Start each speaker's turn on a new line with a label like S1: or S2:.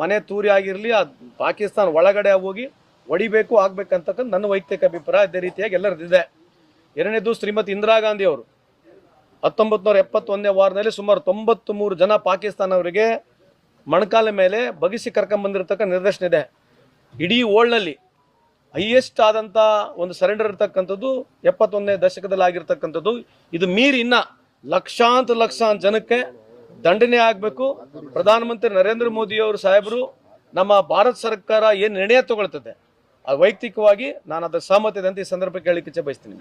S1: ಮನೆ ತೂರಿ ಆಗಿರಲಿ, ಆ ಪಾಕಿಸ್ತಾನ ಒಳಗಡೆ ಹೋಗಿ ಹೊಡಿಬೇಕು, ಆಗ್ಬೇಕಂತಕ್ಕಂಥ ನನ್ನ ವೈಯಕ್ತಿಕ ಅಭಿಪ್ರಾಯ ಅದೇ ರೀತಿಯಾಗಿ ಎಲ್ಲರದಿದೆ ಎರಡನೇದು ಶ್ರೀಮತಿ ಇಂದಿರಾ ಗಾಂಧಿ ಅವರು. ಹತ್ತೊಂಬತ್ತು ಎಪ್ಪತ್ತೊಂದನೇ ವಾರದಲ್ಲಿ ಸುಮಾರು ತೊಂಬತ್ತು ಮೂರು ಜನ ಪಾಕಿಸ್ತಾನವರಿಗೆ ಮಣಕಾಲ ಮೇಲೆ ಬಗಿಸಿ ಕರ್ಕೊಂಬಂದಿರತಕ್ಕ ನಿರ್ದೇಶನ ಇದೆ. ಇಡೀ ವರ್ಲ್ಡ್ನಲ್ಲಿ ಹೈಯೆಸ್ಟ್ ಆದಂಥ ಒಂದು ಸರೆಂಡರ್ ಇರ್ತಕ್ಕಂಥದ್ದು ಎಪ್ಪತ್ತೊಂದನೇ ದಶಕದಲ್ಲಿ ಆಗಿರ್ತಕ್ಕಂಥದ್ದು ಇದು ಮೀರಿ ಇನ್ನ ಲಕ್ಷಾಂತರ ಲಕ್ಷಾಂತರ ಜನಕ್ಕೆ ದಂಡನೆ ಆಗಬೇಕು. ಪ್ರಧಾನಮಂತ್ರಿ ನರೇಂದ್ರ ಮೋದಿಯವರು ಸಾಹೇಬರು, ನಮ್ಮ ಭಾರತ ಸರ್ಕಾರ ಏನು ನಿರ್ಣಯ ತಗೊಳ್ತದೆ? ವೈಯಕ್ತಿಕವಾಗಿ ನಾನು ಅದರ ಸಹಮತದಂತೆ ಈ ಸಂದರ್ಭಕ್ಕೆ ಹೇಳಿಕೆ ಬಯಸ್ತೀನಿ.